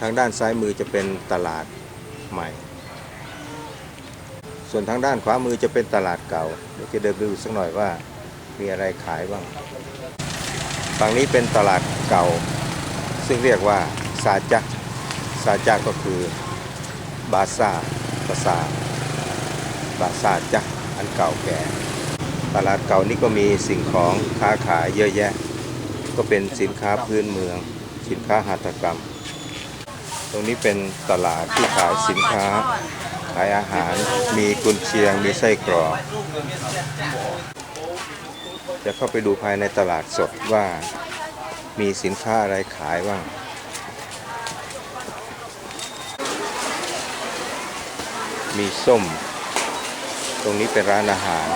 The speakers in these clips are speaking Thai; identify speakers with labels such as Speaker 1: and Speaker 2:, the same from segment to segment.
Speaker 1: ทางด้านซ้ายมือจะเป็นตลาดใหม่ ส่วนทางด้านขวามือจะเป็นตลาดเก่าเดี๋ยวจะเดินไปดูสักหน่อยว่ามีอะไรขายบ้าง ฝั่งนี้เป็นตลาดเก่า ซึ่งเรียกว่าซาจักซาจักก็คือบาซาภาษาบาซาจักอันเก่าแก่ ตลาดเก่านี้ก็มีสิ่งของค้าขายเยอะแยะ ก็เป็นสินค้าพื้นเมือง สินค้าหัตถกรรม ตรงนี้เป็นตลาดที่ขายสินค้า ขายอาหาร มีกุนเชียง มีไส้กรอก จะเข้าไปดูภายในตลาดสดว่ามีสินค้าอะไรขายบ้าง มีส้ม ตรงนี้เป็นร้านอาหาร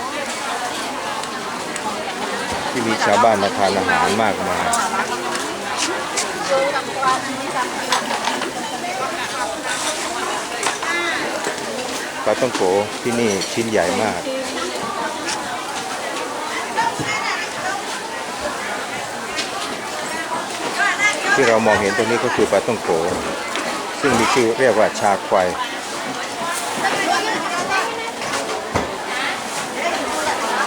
Speaker 1: ที่มีชาวบ้านมาทานอาหารมากมาย ปลาต้องโกที่นี่ชิ้นใหญ่มาก ที่เรามองเห็นตรงนี้ก็คือปลาต้องโก ซึ่งมีชื่อเรียกว่าชาควาย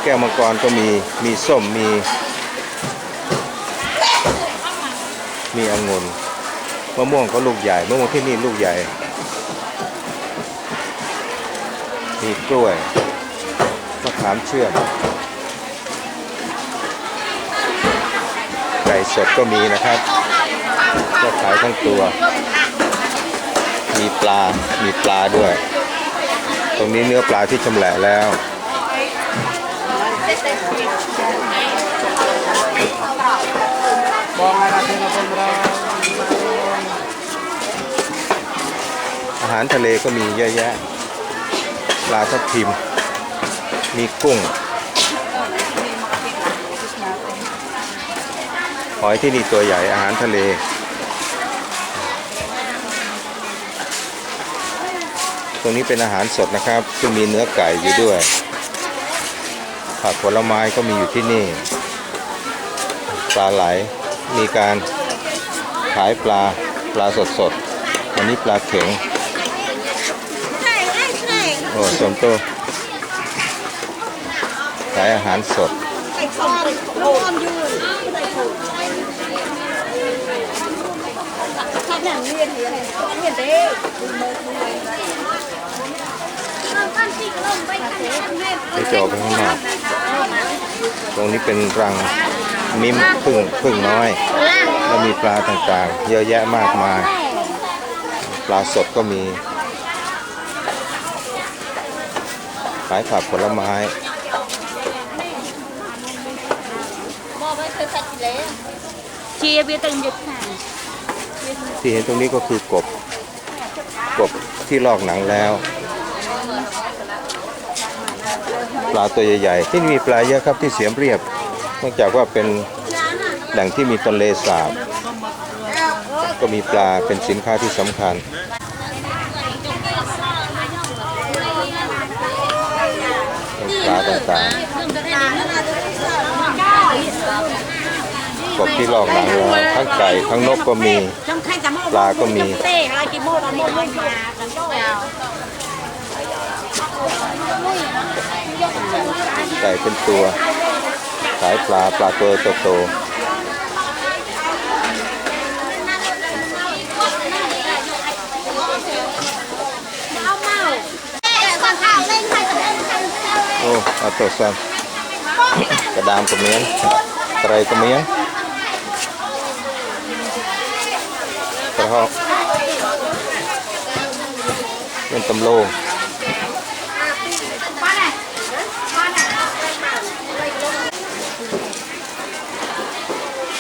Speaker 1: แก้วมังกรก็มี มีส้ม มี มีองุ่น มะม่วงก็ลูกใหญ่ มะม่วงที่นี่ลูกใหญ่ มีกล้วยมะขามเชื่อมไก่สดก็มีนะครับ ก็ขายทั้งตัว มีปลา มีปลาด้วย ตรงนี้เนื้อปลาที่ชำแหละแล้วอาหารทะเลก็มีเยอะแยะ ปลาทับทิม มีกุ้ง หอยที่นี่ตัวใหญ่อาหารทะเล ตรงนี้เป็นอาหารสดนะครับ ซึ่งมีเนื้อไก่อยู่ด้วย ผักผลไม้ก็มีอยู่ที่นี่ ปลาไหล มีการขายปลาปลาสดสดๆอันนี้ปลาเข็ง อ้สมโตขายอาหารสดเดี๋ยวจออกไปข้างนอกตรงนี้เป็นรังมิมพึ่งพึ่งน้อย แล้วมีปลาต่างๆ เยอะแยะมากมาย ปลาสดก็มี ขายผักผลไม้
Speaker 2: chia bia từng dịch hàng
Speaker 1: ที่เห็นตรงนี้ก็คือกบ กบที่ลอกหนังแล้ว ปลาตัวใหญ่ๆที่นี่มีปลาเยอะครับที่เสียมเรียบเนื่องจากว่าเป็นแหล่งที่มีทะเลสาบ ก็มีปลาเป็นสินค้าที่สำคัญ ปลาต่างๆกบที่ลอกหลังแล้วทั้งไก่ทั้งนกก็มี
Speaker 2: ปลาก็มี
Speaker 1: ไก่เป็นตัว ขายปลาปลาตัวโต
Speaker 2: màu
Speaker 1: ๆโอ้เอาตัวซ้ำกระดามกระเมียนไตร กระเมียนกระหอกเป็นตำโล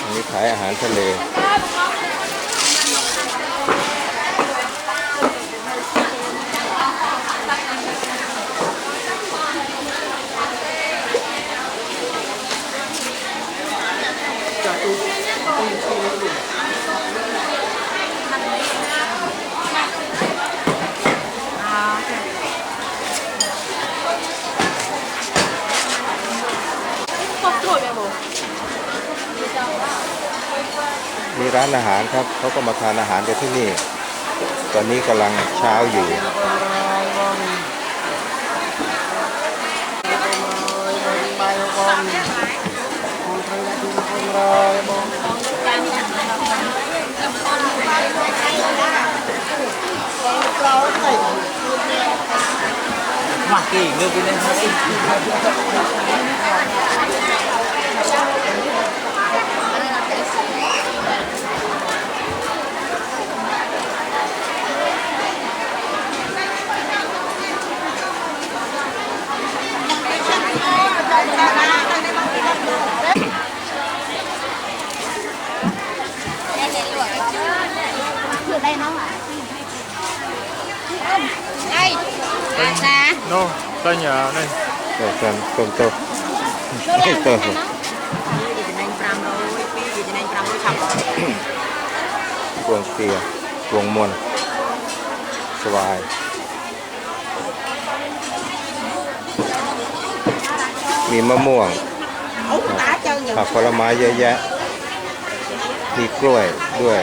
Speaker 1: อันนี้ขายอาหารทะเล
Speaker 2: không thôi mẹ bố
Speaker 1: มี ร้านอาหารครับเขาก็มาทานอาหารกันที่นี่ ตอนนี้กำลังเช้าอยู่
Speaker 3: mặc kỳ ngư cái này
Speaker 2: Từ đây nó hả? Đây, à nè,
Speaker 3: no tay nhà này
Speaker 1: เดี๋ย วกันต้มโต
Speaker 2: nó làm
Speaker 1: ต้
Speaker 2: cho
Speaker 1: ม
Speaker 2: nó.
Speaker 1: พวงเตียพวงมนสบายมีมะม่วง
Speaker 2: Ủa, tả cho nhiều
Speaker 1: ผักผลไม้เยอะแยะมีกล้วยด้วย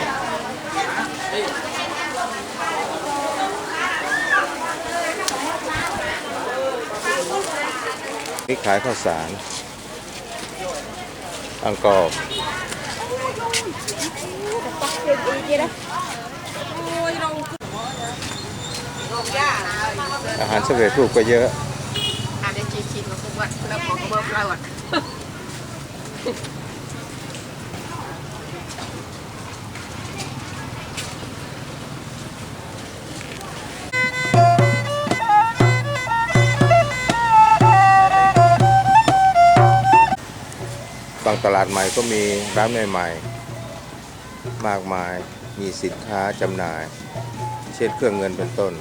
Speaker 1: ที่ขายข้าวสารอังกอ
Speaker 2: บ
Speaker 1: อาหารสเร็จถูปก็เยอะ
Speaker 2: อาหารได้ชิมๆก็คุ้ม
Speaker 1: วั
Speaker 2: ดแล้วของก็เพิ่มเรา
Speaker 1: อะ งตลาดใหม่ก็มีร้านใหม่ๆ มากมายมีสินค้าจำหน่าย เช่นเครื่องเงินเป็นต้น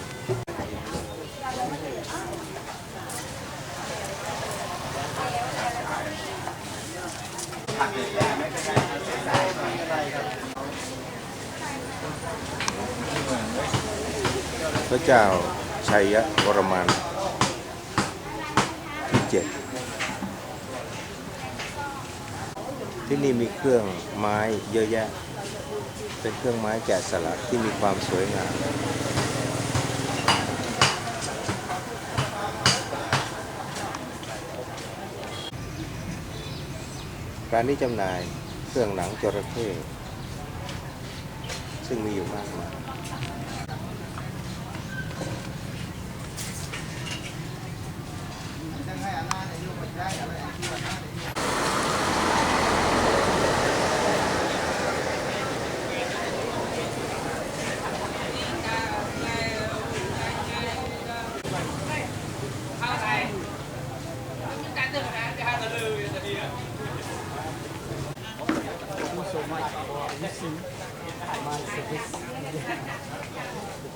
Speaker 1: พระเจ้าชัยวรมันที่เจ็ด ที่นี่มีเครื่องไม้เยอะแยะ เป็นเครื่องไม้แกะสลักที่มีความสวยงามร้านนี้จำหน่ายเครื่องหนังจระเข้ซึ่งมีอยู่มากมาย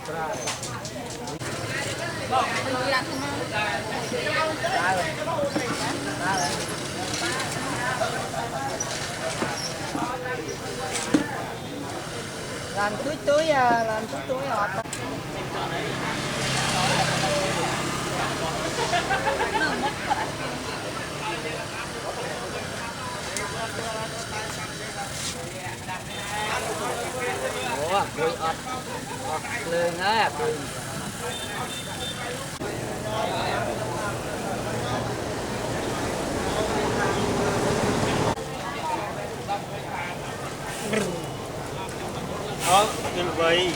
Speaker 4: làm túi túi à, làm túi túi họ. đường á
Speaker 3: Đó, tuyệt vời.